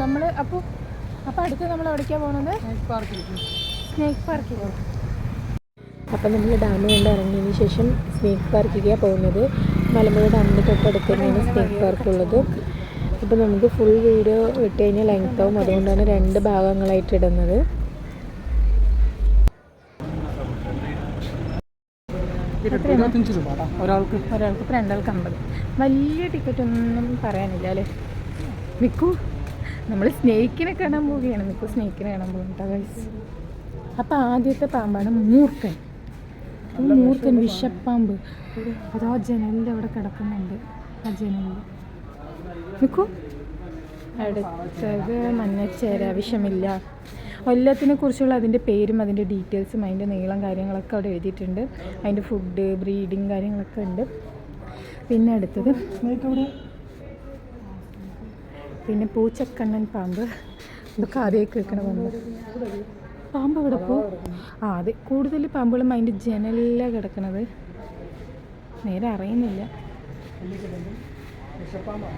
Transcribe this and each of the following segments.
നമ്മൾ അപ്പോൾ അപ്പോൾ അടുത്ത് നമ്മൾ എവിടേക്കാണ് പോകുന്നത് സ്നേക്ക് പാർക്കിൽ അപ്പം നമ്മൾ ഡാം കണ്ട് ഇറങ്ങിയതിന് ശേഷം സ്നേക്ക് പാർക്കിലേക്കാണ് പോകുന്നത്. മലമ്പുഴ ഡാമിന്റെ തൊട്ടടുത്ത് തന്നെയാണ് സ്നേക്ക് പാർക്ക് ഉള്ളത്. ഇപ്പം നമുക്ക് ഫുൾ വീഡിയോ ഇട്ട് കഴിഞ്ഞാൽ ലെങ്ത് ആവും. അതുകൊണ്ടാണ് രണ്ട് ഭാഗങ്ങളായിട്ട് ഇടുന്നത്. ഇരുപത്തഞ്ച് രൂപ ട്ടാ, ഒരാൾക്ക്. ഒരാൾക്ക് ഇപ്പം രണ്ടാൾക്ക് അമ്പത്. വലിയ ടിക്കറ്റ് ഒന്നും പറയാനില്ല അല്ലേ? മിക്കു നമ്മൾ സ്നേക്കിനെ കാണാൻ പോവുകയാണ്. മിക്കു സ്നേക്കിനെ കാണാൻ പോകുന്നുണ്ടോ ഗൈസ് അപ്പോൾ ആദ്യത്തെ പാമ്പാണ് മൂർക്കൻ മൂർക്കൻ വിഷപ്പാമ്പ്. അതോ ജനലിന്റെ അവിടെ കിടക്കുന്നുണ്ട്. ആ ജനലിൽ നിൽക്കൂ അടുത്തത് മഞ്ഞച്ചേര വിഷമില്ല. എല്ലാത്തിനെ കുറിച്ചുള്ള അതിന്റെ പേരും അതിന്റെ ഡീറ്റെയിൽസും അതിന്റെ നീളം കാര്യങ്ങളൊക്കെ അവിടെ എഴുതിയിട്ടുണ്ട്. അതിന്റെ ഫുഡ് ബ്രീഡിങ് കാര്യങ്ങളൊക്കെ ഉണ്ട്. പിന്നെ അടുത്തത് പിന്നെ പൂച്ചക്കണ്ണൻ പാമ്പ്. ഇതൊക്കെ ആദ്യമൊക്കെ വെക്കണ പാമ്പ്. പാമ്പ് അവിടെ പോ? ആ അതെ. കൂടുതൽ പാമ്പുകളും അതിന്റെ ജനലിലാണ് കിടക്കണത്. നേരെ അറിയുന്നില്ല.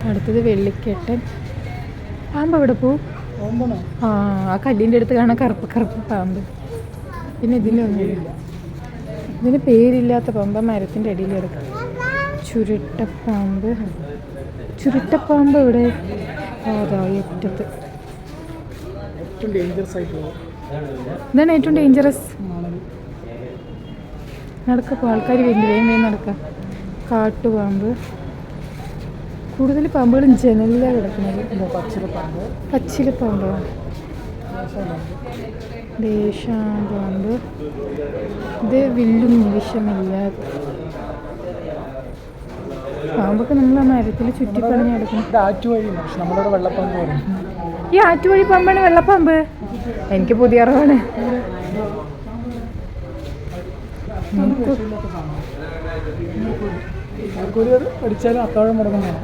അടുത്തത് വെള്ളിക്കെട്ടൻ. പാമ്പ് അവിടെ പോ? ആ ആ കല്ലിന്റെ അടുത്ത് കാണാൻ കറുപ്പ് കറുപ്പ് പാമ്പ്. പിന്നെ ഇതിലൊന്നുമില്ല ഇതിന് പേരില്ലാത്ത പാമ്പ് മരത്തിന്റെ അടിയിൽ കിടക്കും. ചുരുട്ടപ്പാമ്പ് ചുരുട്ടപ്പാമ്പ് ഇവിടെ അതാ ഏറ്റത്ത് ഇതാണ് ഏറ്റവും ഡേഞ്ചറസ് മണൽ നടക്കപ്പോൾ ആൾക്കാർ വേണ്ടി വേഗം വേഗം നടക്കാം. കാട്ടുപാമ്പ് കൂടുതൽ പാമ്പുകളും ജനലില കിടക്കുന്നത്. പച്ചില പച്ചിലപ്പാമ്പ് ദേശാമ്പാമ്പ് ഇത് വില്ലും വിഷമില്ല പാമ്പൊക്കെ നമ്മൾ ആ മരത്തിൽ ഈ ആറ്റുവഴി പമ്പാണ് വെള്ളപ്പമ്പ്. എനിക്ക് പുതിയ അറിവാണ്. അത്താഴം മുടങ്ങുന്നതാണ്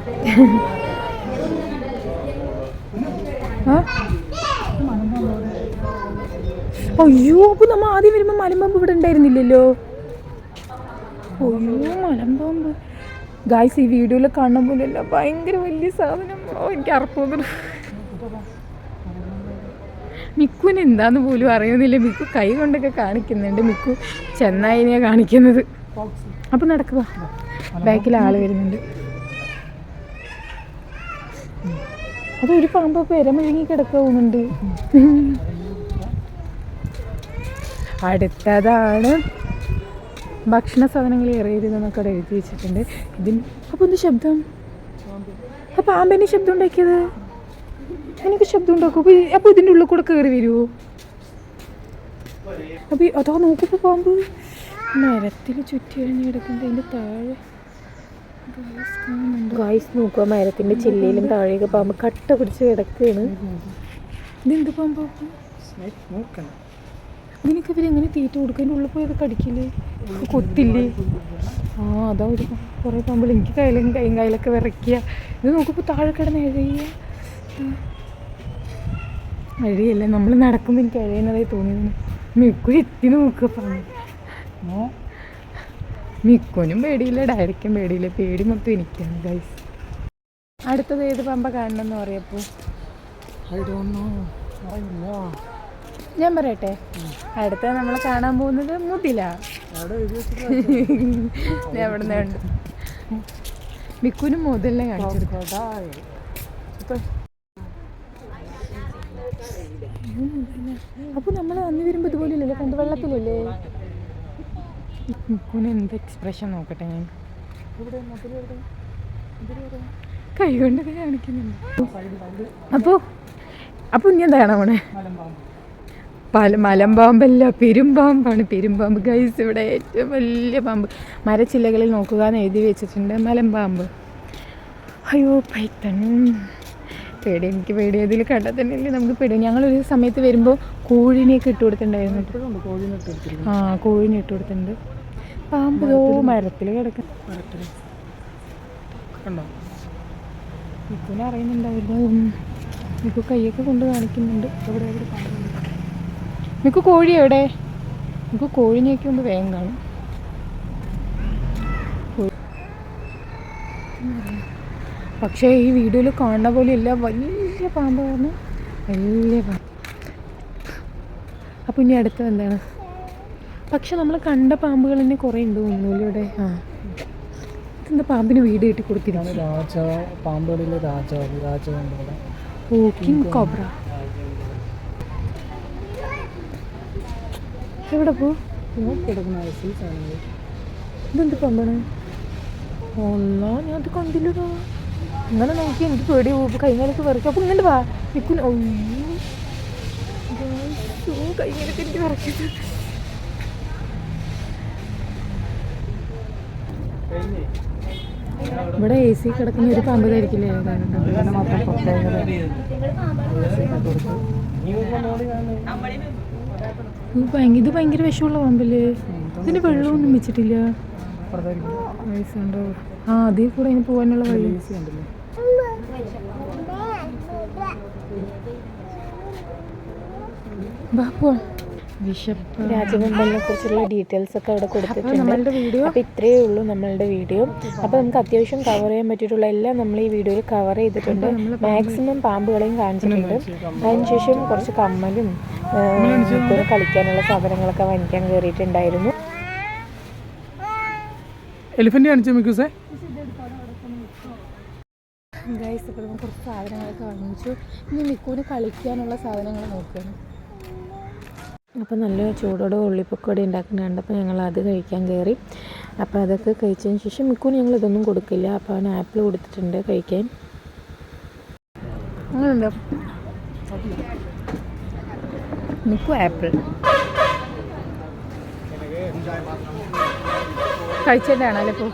അയ്യോ അപ്പൊ നമ്മ ആദ്യം വരുമ്പോ മലമ്പമ്പ് ഇവിടെ ഉണ്ടായിരുന്നില്ലല്ലോ? അയ്യോ മലമ്പാമ്പ് ഗായ്സ് ഈ വീഡിയോയിൽ കാണുന്ന പോലെയല്ല ഭയങ്കര വലിയ സാധനം. ഓ എനിക്ക് അറപ്പോന്നു മിക്കുവിന് എന്താന്ന് പോലും അറിയുന്നില്ല. മിക്കു കൈ കൊണ്ടൊക്കെ കാണിക്കുന്നുണ്ട്. മിക്കു ചെന്നായിനെയാണ് കാണിക്കുന്നത്. അപ്പൊ നടക്കുക ബാക്കിൽ ആൾ വരുന്നുണ്ട്. അതൊരു പാമ്പ് പെരമിഴുങ്ങി കിടക്കുന്നുണ്ട്. അടുത്തതാണ് ഭക്ഷണ സാധനങ്ങൾ ഏറിയതെന്നൊക്കെ അവിടെ എഴുതി വെച്ചിട്ടുണ്ട്. ഇതിന് അപ്പോൾ എന്ത് ശബ്ദം? ആ ആമ്പേനെ ശബ്ദം ഉണ്ടാക്കിയത്? എനിക്ക് ശബ്ദം ഉണ്ടാക്കും. അപ്പോൾ അപ്പോൾ ഇതിന്റെ ഉള്ളിൽ കൂടെ കയറി വരുമോ അപ്പോൾ അതോ നോക്കിയപ്പോൾ പാമ്പ് മരത്തിൽ ചുറ്റി അഴിഞ്ഞ് കിടക്കുന്നത് അതിന്റെ താഴെ ഗായ്സ് നോക്കുക മരത്തിന്റെ ചില്ലയിലും താഴെയൊക്കെ പാമ്പ് കട്ട പിടിച്ച് കിടക്കുകയാണ്. ഇതെന്ത് പാമ്പ്? നോക്കണം. ഇതിനൊക്കെ ഇവർ എങ്ങനെ തീറ്റ കൊടുക്കും ഉള്ളിൽ പോയി അത് കടിക്കില്ലേ? കൊത്തില്ലേ? ആ അതാ ഒരു കുറേ പാമ്പിൾ എനിക്ക് കയ്യിലും കൈയും കയ്യിലൊക്കെ വിറയ്ക്കുക ഇത് നോക്കുമ്പോൾ താഴെ കിടന്ന് എഴയുക എഴയല്ല നമ്മൾ നടക്കുമ്പോൾ എനിക്ക് അഴയുന്നതായി തോന്നിയതിന് മിക്കു എത്തി നോക്കുക പറഞ്ഞു മിക്കോനും മിക്കുനും പേടിയില്ല ഡയറക്റ്റും പേടിയില്ല. പേടി മൊത്തം എനിക്കാണ് ഗൈസ് അടുത്തത് ഏത് പമ്പ കാണണമെന്ന് പറയപ്പോൾ ഐ ഡോണ്ട് നോ. അറിയില്ല. ഞാൻ പറയട്ടെ. അടുത്ത നമ്മൾ കാണാൻ പോകുന്നത് മുതില. അവിടെ മിക്കുനും മുതലിനെ അപ്പൊ നമ്മൾ അന്ന് വരുമ്പോ ഇതുപോലെയല്ലേ കണ്ട് വെള്ളത്തിലല്ലേ? മിക്കുന് എന്ത് എക്സ്പ്രഷൻ നോക്കട്ടെ ഞാൻ? കൈ കൊണ്ട് കാണിക്കുന്നുണ്ട്. അപ്പോ അപ്പൊ ഇനി എന്താ കാണാൻ പോണേ? പല മലമ്പാമ്പല്ല പെരുമ്പാമ്പാണ് പെരുമ്പാമ്പ് ഗൈസ് ഇവിടെ ഏറ്റവും വലിയ പാമ്പ്. മരച്ചില്ലകളിൽ നോക്കുക എന്ന് എഴുതി വെച്ചിട്ടുണ്ട് മലമ്പാമ്പ് അയ്യോ പൈത്തൺ. പേടി എനിക്ക് പേടി. അതിൽ നമുക്ക് പേടി. ഞങ്ങളൊരു സമയത്ത് വരുമ്പോൾ കോഴിനെയൊക്കെ ഇട്ട് കൊടുത്തിട്ടുണ്ടായിരുന്നു. ആ കോഴിനെ ഇട്ട് കൊടുത്തിട്ടുണ്ട്. പാമ്പ് ഓ മരത്തിൽ കിടക്കുന്നു മിക്കുനെ അറിയുന്നുണ്ടാവില്ല മിക്കു കൈയൊക്കെ കൊണ്ട് കാണിക്കുന്നുണ്ട്. എവിടെ കാണുന്നുണ്ട് മിക്കു കോഴി എവിടെ? മിക്കു കോഴിനെയൊക്കെ ഒന്ന് വേഗം കാണും. പക്ഷേ ഈ വീഡിയോയിൽ കാണുന്ന പോലെയല്ല വലിയ വലിയ പാമ്പ് വലിയ പാമ്പ്. അപ്പം ഇനി അടുത്തത് എന്താണ്? പക്ഷെ നമ്മൾ കണ്ട പാമ്പുകൾ തന്നെ കുറേ ഉണ്ട് തോന്നുന്നു ഇവിടെ? ആ. ഇതെന്താ പാമ്പിന് വീട് കെട്ടി ഇതാണ് കൊടുത്തിരുന്നു രാജ പാമ്പുകളിലെ രാജാവ് രാജാവ് ഓ കിങ് കോബ്ര. എവിടെ പോ? കിടക്കുന്ന ഐസിൽ സാധനങ്ങൾ. ഇതെന്ത് പാമ്പാണ് ഒന്നോ ഞാൻ അത് കണ്ടില്ലടാ. ഇങ്ങനെ നോക്കി എനിക്ക് പേടി പോകും കൈകാലൊക്കെ വിറയ്ക്കും അപ്പോൾ ഇങ്ങനെ വാ. നിൽക്കുന്നു ഓ കൈകാലൊക്കെ എനിക്ക് വിറയ്ക്കുന്നത് ഇവിടെ എ സി കിടക്കുന്ന ഒരു പാമ്പ് കഴിക്കില്ലേ മൊത്തം ഇത് ഭയങ്കര വിഷമുള്ള പാമ്പല്ലേ? ഇതിന് വെള്ളമൊന്നും വെച്ചിട്ടില്ല ആ അതിൽ കൂടെ അതിന് പോകാനുള്ള വഴി. ബാപ്പോ രാജവെമ്പലിനെ കുറിച്ചുള്ള ഡീറ്റെയിൽസ് ഒക്കെ അവിടെ അപ്പോൾ കൊടുത്തിട്ടുണ്ട്. വീഡിയോ അപ്പോൾ ഇത്രയേ ഉള്ളൂ നമ്മളുടെ വീഡിയോ. അപ്പോൾ നമുക്ക് അത്യാവശ്യം കവർ ചെയ്യാൻ പറ്റിയിട്ടുള്ള എല്ലാം നമ്മൾ ഈ വീഡിയോയിൽ കവർ ചെയ്തിട്ടുണ്ട്. മാക്സിമം പാമ്പുകളെയും കാണിച്ചിട്ടുണ്ട്. അതിനുശേഷം കുറച്ച് കമ്മലും കളിക്കാനുള്ള സാധനങ്ങളൊക്കെ വാങ്ങിക്കാൻ കയറിയിട്ടുണ്ടായിരുന്നു എലിഫന്റ് കാണിച്ചു മിക്കൂസേ? ഗൈസ് ഇപ്പോൾ നമ്മൾ കുറച്ച് സാധനങ്ങളൊക്കെ വാങ്ങിച്ചു. ഇനി മിക്കൂന് കളിക്കാനുള്ള സാധനങ്ങൾ നോക്കുകയാണ്. അപ്പോൾ നല്ല ചൂടോടെ ഉള്ളിപ്പൊക്കോടെ ഉണ്ടാക്കുന്നുണ്ട്. കണ്ടപ്പോൾ ഞങ്ങൾ അത് കഴിക്കാൻ കയറി. അപ്പോൾ അതൊക്കെ കഴിച്ചതിന് ശേഷം മിക്കൂന് ഞങ്ങൾ ഇതൊന്നും കൊടുക്കില്ല. അപ്പോൾ അവൻ ആപ്പിൾ കൊടുത്തിട്ടുണ്ട് കഴിക്കാൻ. അങ്ങനെയുണ്ടോ മിക്കു ആപ്പിൾ. കഴിച്ചിട്ടാണല്ലേ ഇപ്പോൾ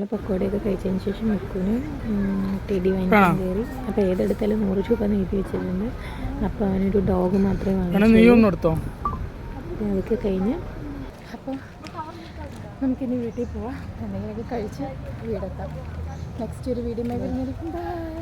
നമ്മൾ പക്കോടയൊക്കെ കഴിച്ചതിന് ശേഷം മുക്കൂന് ടെഡി വാങ്ങിക്കാൻ കയറി. അപ്പോൾ ഏതെടുത്താലും നൂറ് രൂപ നീട്ടി വെച്ചിട്ടുണ്ട്. അപ്പോൾ അവനൊരു ഡോഗ് മാത്രമേ വാങ്ങി വാങ്ങിച്ചു അതൊക്കെ കഴിഞ്ഞ് അപ്പോൾ നമുക്കിനി വീട്ടിൽ പോവാം. എന്തെങ്കിലുമൊക്കെ കഴിച്ച് വീടെത്താം. നെക്സ്റ്റ് ഒരു വീഡിയോ വരുന്നതായിരിക്കും ബൈ